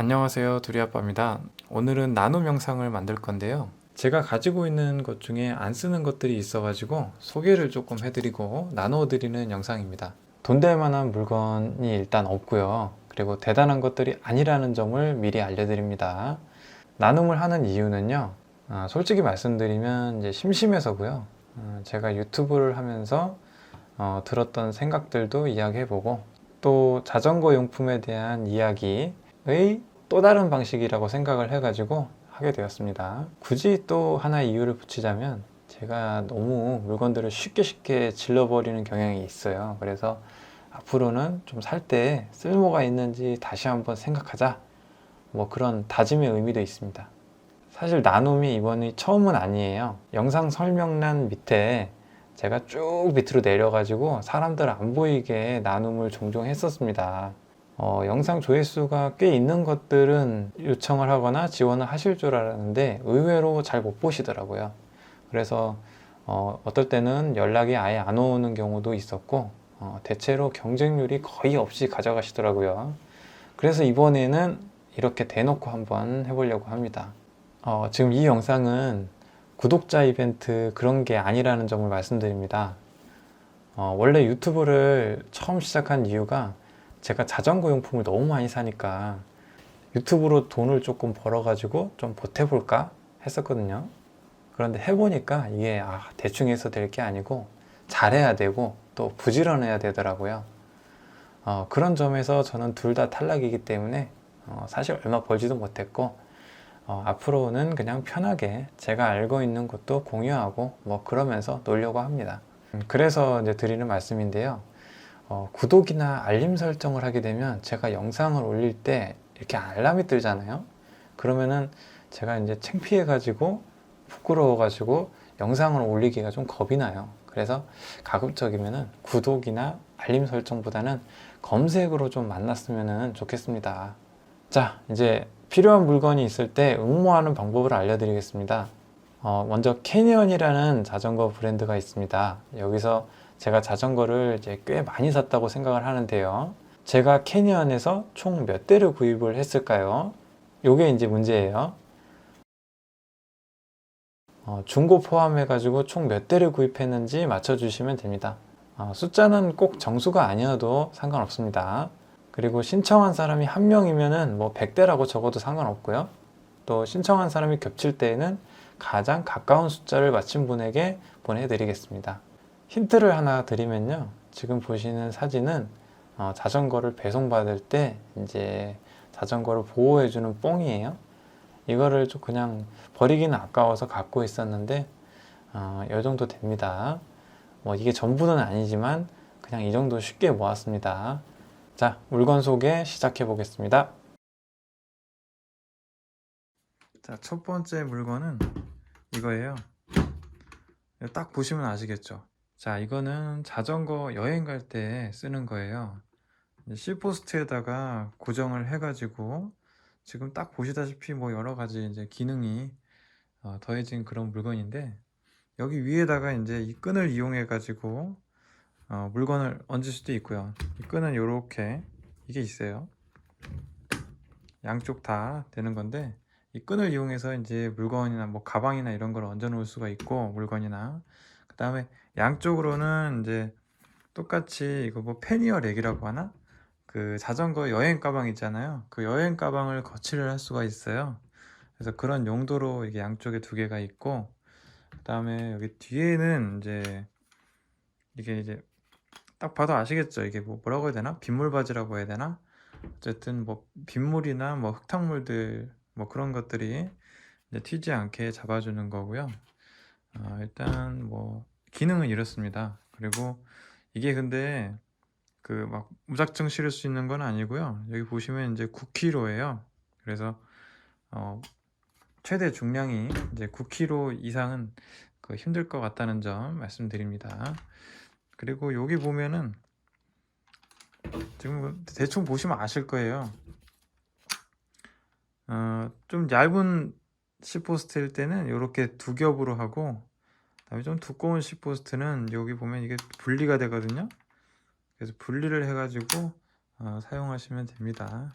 안녕하세요 두리아빠입니다. 오늘은 나눔 영상을 만들 건데요. 제가 가지고 있는 것 중에 안 쓰는 것들이 있어 가지고 소개를 조금 해드리고 나누어 드리는 영상입니다. 돈 될 만한 물건이 일단 없고요. 그리고 대단한 것들이 아니라는 점을 미리 알려드립니다. 나눔을 하는 이유는요 아, 솔직히 말씀드리면 이제 심심해서고요. 어, 제가 유튜브를 하면서 어, 들었던 생각들도 이야기해보고 또 자전거 용품에 대한 이야기 의 또 다른 방식이라고 생각을 해가지고 하게 되었습니다. 굳이 또 하나의 이유를 붙이자면 제가 너무 물건들을 쉽게 쉽게 질러버리는 경향이 있어요. 그래서 앞으로는 좀 살 때 쓸모가 있는지 다시 한번 생각하자. 뭐 그런 다짐의 의미도 있습니다. 사실 나눔이 이번이 처음은 아니에요. 영상 설명란 밑에 제가 쭉 밑으로 내려가지고 사람들 안 보이게 나눔을 종종 했었습니다. 어, 영상 조회수가 꽤 있는 것들은 요청을 하거나 지원을 하실 줄 알았는데 의외로 잘 못 보시더라고요. 그래서 어, 어떨 때는 연락이 아예 안 오는 경우도 있었고 어, 대체로 경쟁률이 거의 없이 가져가시더라고요. 그래서 이번에는 이렇게 대놓고 한번 해보려고 합니다. 어, 지금 이 영상은 구독자 이벤트 그런 게 아니라는 점을 말씀드립니다. 어, 원래 유튜브를 처음 시작한 이유가 제가 자전거 용품을 너무 많이 사니까 유튜브로 돈을 조금 벌어가지고 좀 보태볼까 했었거든요. 그런데 해보니까 이게 아, 대충 해서 될 게 아니고 잘해야 되고 또 부지런해야 되더라고요. 어, 그런 점에서 저는 둘 다 탈락이기 때문에 어, 사실 얼마 벌지도 못했고 어, 앞으로는 그냥 편하게 제가 알고 있는 것도 공유하고 뭐 그러면서 놀려고 합니다. 음, 그래서 이제 드리는 말씀인데요. 어, 구독이나 알림 설정을 하게 되면 제가 영상을 올릴 때 이렇게 알람이 뜨잖아요. 그러면은 제가 이제 창피해 가지고 부끄러워 가지고 영상을 올리기가 좀 겁이 나요. 그래서 가급적이면은 구독이나 알림 설정보다는 검색으로 좀 만났으면 좋겠습니다. 자, 이제 필요한 물건이 있을 때 응모하는 방법을 알려드리겠습니다. 어, 먼저 캐니언이라는 자전거 브랜드가 있습니다. 여기서 제가 자전거를 이제 꽤 많이 샀다고 생각을 하는데요. 제가 캐니언에서 총 몇 대를 구입을 했을까요? 요게 이제 문제예요. 어, 중고 포함해가지고 총 몇 대를 구입했는지 맞춰주시면 됩니다. 어, 숫자는 꼭 정수가 아니어도 상관없습니다. 그리고 신청한 사람이 한 명이면은 뭐 100대라고 적어도 상관없고요. 또 신청한 사람이 겹칠 때에는 가장 가까운 숫자를 맞힌 분에게 보내드리겠습니다. 힌트를 하나 드리면요. 지금 보시는 사진은 어, 자전거를 배송받을 때 이제 자전거를 보호해주는 뽕이에요. 이거를 좀 그냥 버리기는 아까워서 갖고 있었는데 어, 이 정도 됩니다. 뭐 이게 전부는 아니지만 그냥 이 정도 쉽게 모았습니다. 자, 물건 소개 시작해 보겠습니다. 자, 첫 번째 물건은 이거예요. 딱 보시면 아시겠죠? 자, 이거는 자전거 여행 갈 때 쓰는 거예요. C포스트에다가 고정을 해가지고 지금 딱 보시다시피 뭐 여러 가지 이제 기능이 어, 더해진 그런 물건인데 여기 위에다가 이제 이 끈을 이용해 가지고 어, 물건을 얹을 수도 있고요. 이 끈은 이렇게 이게 있어요. 양쪽 다 되는 건데 이 끈을 이용해서 이제 물건이나 뭐 가방이나 이런 걸 얹어 놓을 수가 있고 물건이나 그 다음에 양쪽으로는 이제 똑같이 이거 뭐 패니어 렉이라고 하나? 그 자전거 여행 가방 있잖아요. 그 여행 가방을 거치를 할 수가 있어요. 그래서 그런 용도로 이게 양쪽에 두 개가 있고 그 다음에 여기 뒤에는 이제 이게 이제 딱 봐도 아시겠죠? 이게 뭐 뭐라고 해야 되나? 빗물 바지라고 해야 되나? 어쨌든 뭐 빗물이나 뭐 흙탕물들 뭐 그런 것들이 튀지 않게 잡아주는 거고요. 어, 일단 뭐 기능은 이렇습니다. 그리고 이게 근데 그 막 무작정 실을 수 있는 건 아니고요. 여기 보시면 이제 9kg예요. 그래서 어 최대 중량이 이제 9kg 이상은 그 힘들 것 같다는 점 말씀드립니다. 그리고 여기 보면은 지금 대충 보시면 아실 거예요. 어, 좀 얇은 시포스트일 때는 이렇게 두 겹으로 하고 그다음에 좀 두꺼운 시포스트는 여기 보면 이게 분리가 되거든요. 그래서 분리를 해가지고 어, 사용하시면 됩니다.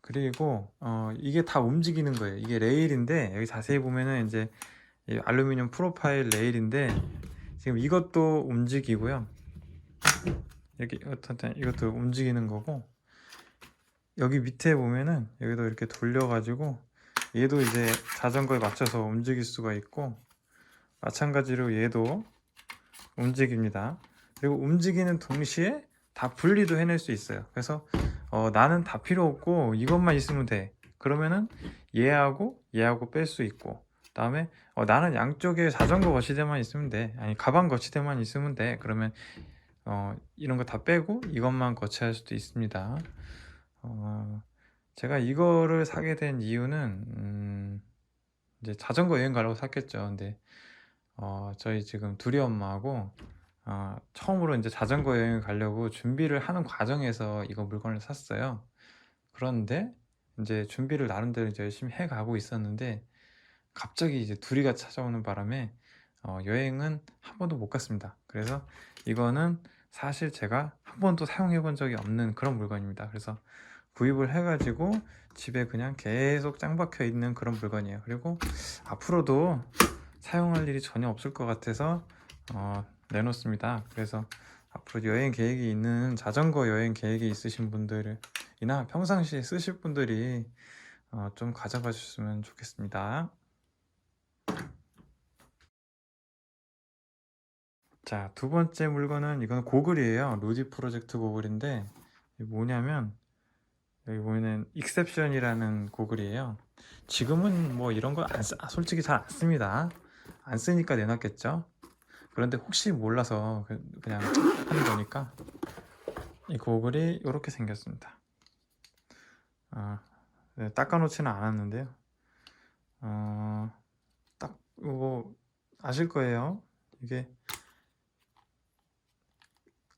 그리고 어, 이게 다 움직이는 거예요. 이게 레일인데 여기 자세히 보면은 이제 이 알루미늄 프로파일 레일인데 지금 이것도 움직이고요. 어떤 이것도 움직이는 거고 여기 밑에 보면은 여기도 이렇게 돌려가지고 얘도 이제 자전거에 맞춰서 움직일 수가 있고 마찬가지로 얘도 움직입니다. 그리고 움직이는 동시에 다 분리도 해낼 수 있어요. 그래서 어, 나는 다 필요 없고 이것만 있으면 돼. 그러면은 얘하고 얘하고 뺄 수 있고 그다음에 어, 나는 양쪽에 자전거 거치대만 있으면 돼. 아니 가방 거치대만 있으면 돼. 그러면 어, 이런 거 다 빼고 이것만 거치할 수도 있습니다. 어, 제가 이거를 사게 된 이유는 음, 이제 자전거 여행 가려고 샀겠죠. 근데 어, 저희 지금 둘이 엄마하고 어, 처음으로 이제 자전거 여행을 가려고 준비를 하는 과정에서 이거 물건을 샀어요. 그런데 이제 준비를 나름대로 이제 열심히 해 가고 있었는데 갑자기 이제 둘이가 찾아오는 바람에 어, 여행은 한 번도 못 갔습니다. 그래서 이거는 사실 제가 한 번도 사용해 본 적이 없는 그런 물건입니다. 그래서 구입을 해가지고 집에 그냥 계속 짱 박혀 있는 그런 물건이에요. 그리고 앞으로도 사용할 일이 전혀 없을 것 같아서 어, 내놓습니다. 그래서 앞으로 여행 계획이 있는 자전거 여행 계획이 있으신 분들이나 평상시에 쓰실 분들이 어, 좀 가져가 주셨으면 좋겠습니다. 자, 두 번째 물건은 이건 고글이에요. 루지 프로젝트 고글인데 뭐냐면 여기 보면은 익셉션이라는 고글이에요. 지금은 뭐 이런 거안 쓰, 아, 솔직히 잘 안 씁니다. 안 쓰니까 내놨겠죠. 그런데 혹시 몰라서 그- 그냥 하는 거니까 이 고글이 이렇게 생겼습니다. 아, 네, 닦아놓지는 않았는데요. 어, 딱 이거 아실 거예요. 이게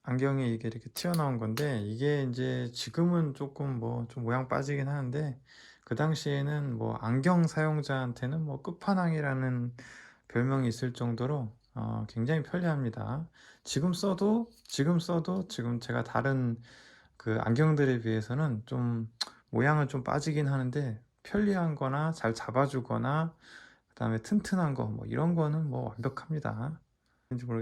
안경이 이게 이렇게 튀어나온 건데 이게 이제 지금은 조금 뭐 좀 모양 빠지긴 하는데 그 당시에는 뭐 안경 사용자한테는 뭐 끝판왕이라는 별명이 있을 정도로 어, 굉장히 편리합니다. 지금 써도 지금 써도 지금 제가 다른 그 안경들에 비해서는 좀 모양은 좀 빠지긴 하는데 편리한 거나 잘 잡아주거나 그 다음에 튼튼한 거 뭐 이런 거는 뭐 완벽합니다.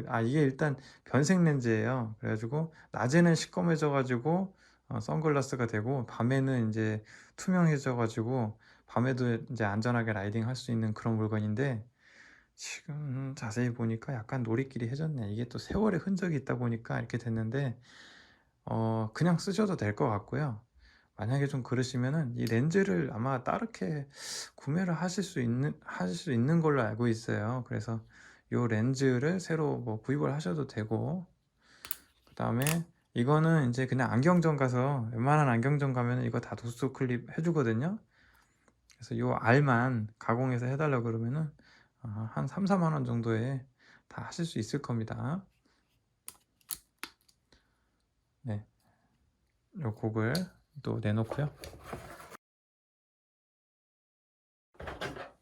아 이게 일단 변색 렌즈예요. 그래가지고 낮에는 시꺼매져가지고 어, 선글라스가 되고 밤에는 이제 투명해져가지고 밤에도 이제 안전하게 라이딩 할 수 있는 그런 물건인데 지금 자세히 보니까 약간 노리끼리 해졌네. 이게 또 세월의 흔적이 있다 보니까 이렇게 됐는데 어 그냥 쓰셔도 될 것 같고요. 만약에 좀 그러시면은 이 렌즈를 아마 따르게 구매를 하실 수 있는 하실 수 있는 걸로 알고 있어요. 그래서 요 렌즈를 새로 뭐 구입을 하셔도 되고. 그 다음에 이거는 이제 그냥 안경점 가서 웬만한 안경점 가면 이거 다 도수 클립 해주거든요. 그래서 요 알만 가공해서 해달라 그러면은 아, 한 3, 4만 원 정도에 다 하실 수 있을 겁니다. 네, 요 곡을 또 내놓고요.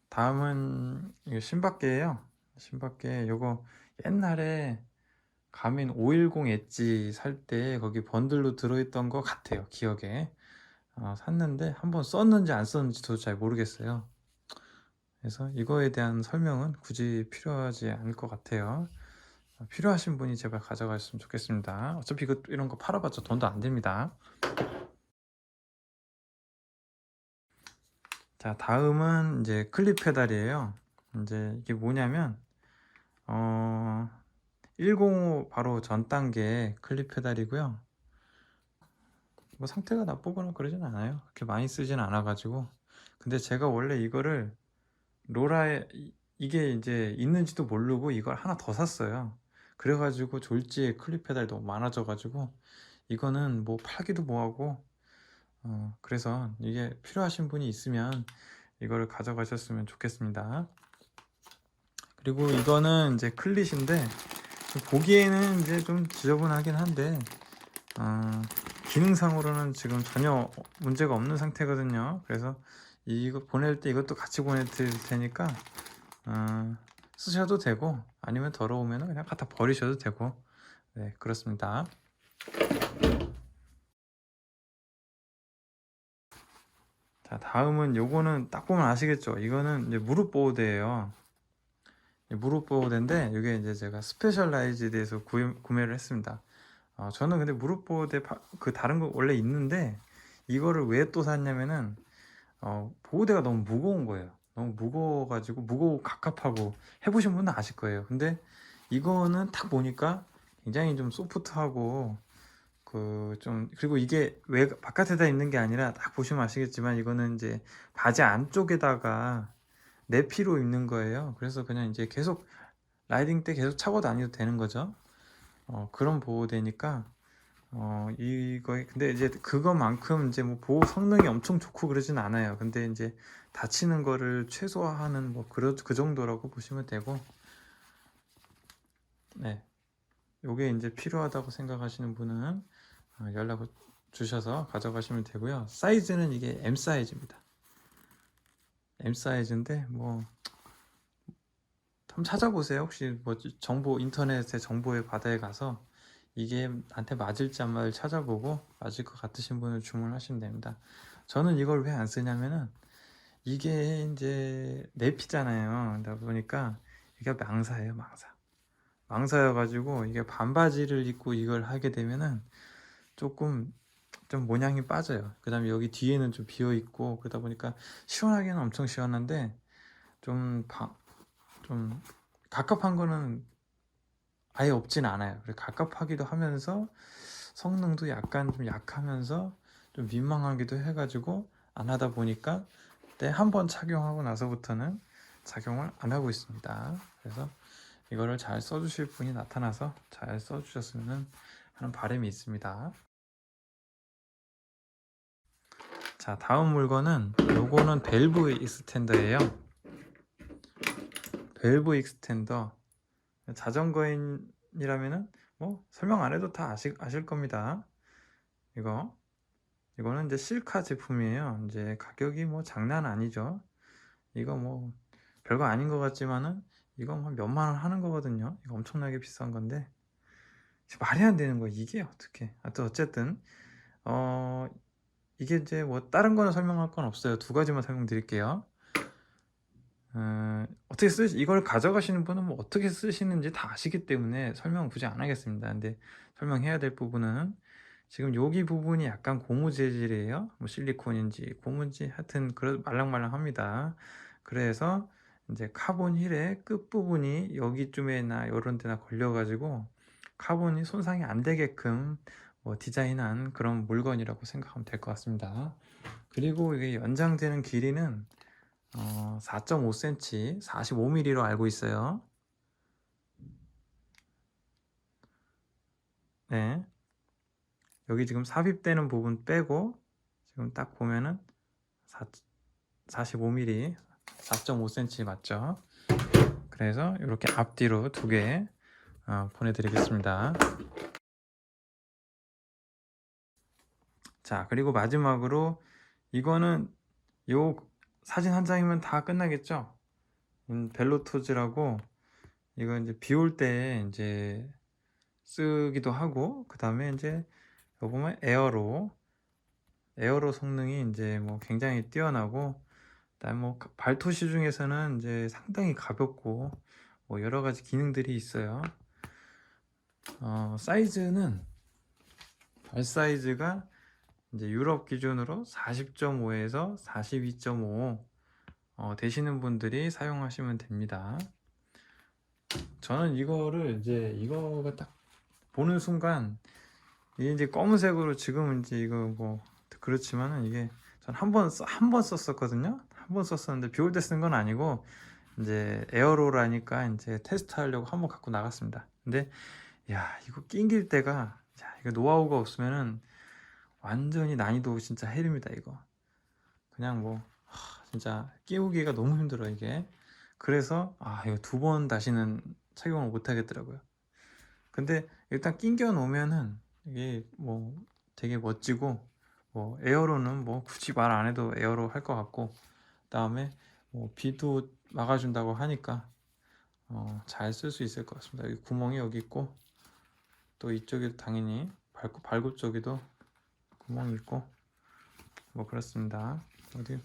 다음은 이거 신밖에예요 신밖에 요거 옛날에 가민 510 엣지 살 때 거기 번들로 들어있던 것 같아요 기억에. 어, 샀는데 한번 썼는지 안 썼는지도 잘 모르겠어요. 그래서 이거에 대한 설명은 굳이 필요하지 않을 것 같아요. 어, 필요하신 분이 제발 가져가셨으면 좋겠습니다. 어차피 이거, 이런 거 팔아봤자 돈도 안 됩니다. 자 다음은 이제 클립 페달이에요 이제 이게 뭐냐면 어, 105 바로 전 단계 클립 페달이고요. 뭐 상태가 나쁘거나 그러진 않아요. 그렇게 많이 쓰진 않아 가지고. 근데 제가 원래 이거를 로라에 이- 이게 이제 있는지도 모르고 이걸 하나 더 샀어요. 그래가지고 졸지에 클립 페달이 너무 많아져가지고 이거는 뭐 팔기도 뭐하고 어, 그래서 이게 필요하신 분이 있으면 이거를 가져가셨으면 좋겠습니다. 그리고 이거는 이제 클릿인데 보기에는 이제 좀 지저분하긴 한데 어, 기능상으로는 지금 전혀 문제가 없는 상태거든요. 그래서 이거 보낼 때 이것도 같이 보내드릴 테니까 어, 쓰셔도 되고 아니면 더러우면 그냥 갖다 버리셔도 되고 네 그렇습니다. 자, 다음은 요거는 딱 보면 아시겠죠? 이거는 이제 무릎 보호대예요. 이 무릎 보호대인데 이게 이제 제가 스페셜라이즈드에서 구매, 구매를 했습니다. 어, 저는 근데 무릎 보호대 파- 그 다른 거 원래 있는데 이거를 왜 또 샀냐면은 어, 보호대가 너무 무거운 거예요. 너무 무거워가지고 무거워 갑갑하고 해보신 분은 아실 거예요. 근데 이거는 딱 보니까 굉장히 좀 소프트하고 그 좀 그리고 이게 왜 바깥에다 입는 게 아니라 딱 보시면 아시겠지만 이거는 이제 바지 안쪽에다가 내 피로 입는 거예요. 그래서 그냥 이제 계속 라이딩 때 계속 차고 다녀도 되는 거죠. 어, 그런 보호대니까 어, 이거 근데 이제 그거만큼 이제 뭐 보호 성능이 엄청 좋고 그러진 않아요. 근데 이제 다치는 거를 최소화하는 뭐 그런 그 정도라고 보시면 되고 네. 요게 이제 필요하다고 생각하시는 분은 어, 연락을 주셔서 가져가시면 되고요. 사이즈는 이게 M 사이즈입니다. M 사이즈인데 뭐 한번 찾아보세요. 혹시 뭐 정보 인터넷의 정보의 바다에 가서 이게 나한테 맞을지 안 맞을지 찾아보고 맞을 것 같으신 분을 주문하시면 됩니다. 저는 이걸 왜 안 쓰냐면은 이게 이제 내피잖아요. 그러다 보니까 이게 망사예요, 망사. 망사여가지고 이게 반바지를 입고 이걸 하게 되면은 조금 좀 모양이 빠져요. 그 다음에 여기 뒤에는 좀 비어 있고 그러다 보니까 시원하기는 엄청 시원한데 좀, 바, 좀 갑갑한 거는 아예 없진 않아요. 그리고 갑갑하기도 하면서 성능도 약간 좀 약하면서 좀 민망하기도 해가지고 안 하다 보니까 그때 한 번 착용하고 나서부터는 착용을 안 하고 있습니다. 그래서 이거를 잘 써주실 분이 나타나서 잘 써주셨으면 하는 바람이 있습니다. 자, 다음 물건은 요거는 밸브 익스텐더예요. 밸브 익스텐더. 자전거인이라면은 뭐 설명 안 해도 다 아시, 아실 겁니다. 이거 이거는 이제 실카 제품이에요. 이제 가격이 뭐 장난 아니죠. 이거 뭐 별거 아닌 것 같지만은 이거 뭐 몇만 원 하는 거거든요. 이거 엄청나게 비싼 건데 말이 안 되는 거야. 이게 어떻게? 어쨌든 어 이게 이제 뭐 다른 거는 설명할 건 없어요. 두 가지만 설명드릴게요. 어, 어떻게 쓰 이걸 가져가시는 분은 뭐 어떻게 쓰시는지 다 아시기 때문에 설명 굳이 안 하겠습니다. 근데 설명해야 될 부분은 지금 여기 부분이 약간 고무 재질이에요. 뭐 실리콘인지 고무인지 하여튼 그래 말랑말랑합니다. 그래서 이제 카본 힐의 끝 부분이 여기쯤에나 이런 데나 걸려가지고 카본이 손상이 안 되게끔 뭐 디자인한 그런 물건이라고 생각하면 될 것 같습니다. 그리고 이게 연장되는 길이는 어, 4.5cm, 45mm로 알고 있어요. 네. 여기 지금 삽입되는 부분 빼고 지금 딱 보면은 4, 45mm, 4.5cm 맞죠? 그래서 이렇게 앞뒤로 두개 어, 보내드리겠습니다. 자, 그리고 마지막으로 이거는 요 사진 한 장이면 다 끝나겠죠? 음, 벨로토즈라고 이거 이제 비 올 때 이제 쓰기도 하고 그 다음에 이제 여기 보면 에어로 에어로 성능이 이제 뭐 굉장히 뛰어나고 그다음 뭐 발토시 중에서는 이제 상당히 가볍고 뭐 여러 가지 기능들이 있어요. 어, 사이즈는 발 사이즈가 이제 유럽 기준으로 40.5에서 42.5 어, 되시는 분들이 사용하시면 됩니다. 저는 이거를 이제 이거가 딱 보는 순간 이제 검은색으로 지금은 이제 이거 뭐 그렇지만은 이게 전 한 번 한 번 썼었거든요. 한 번 썼었는데 비 올 때 쓴 건 아니고 이제 에어로라니까 이제 테스트 하려고 한 번 갖고 나갔습니다. 근데 야 이거 낑길 때가 야 이거 노하우가 없으면은 완전히 난이도 진짜 헬입니다 이거. 그냥 뭐 하, 진짜 끼우기가 너무 힘들어 이게. 그래서 아 이거 두 번 다시는 착용을 못 하겠더라고요. 근데 일단 낑겨 놓으면은 이게 뭐 되게 멋지고 뭐 에어로는 뭐 굳이 말 안 해도 에어로 할 것 같고 그다음에 뭐 비도 막아준다고 하니까 어, 잘 쓸 수 있을 것 같습니다. 여기 구멍이 여기 있고 또 이쪽에도 당연히 발굽 발굽 쪽에도 구멍이 있고 뭐 그렇습니다. 어디?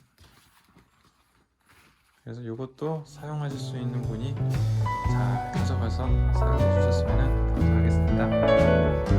그래서 이것도 사용하실 수 있는 분이 잘 가져가서 사용해 주셨으면 감사하겠습니다.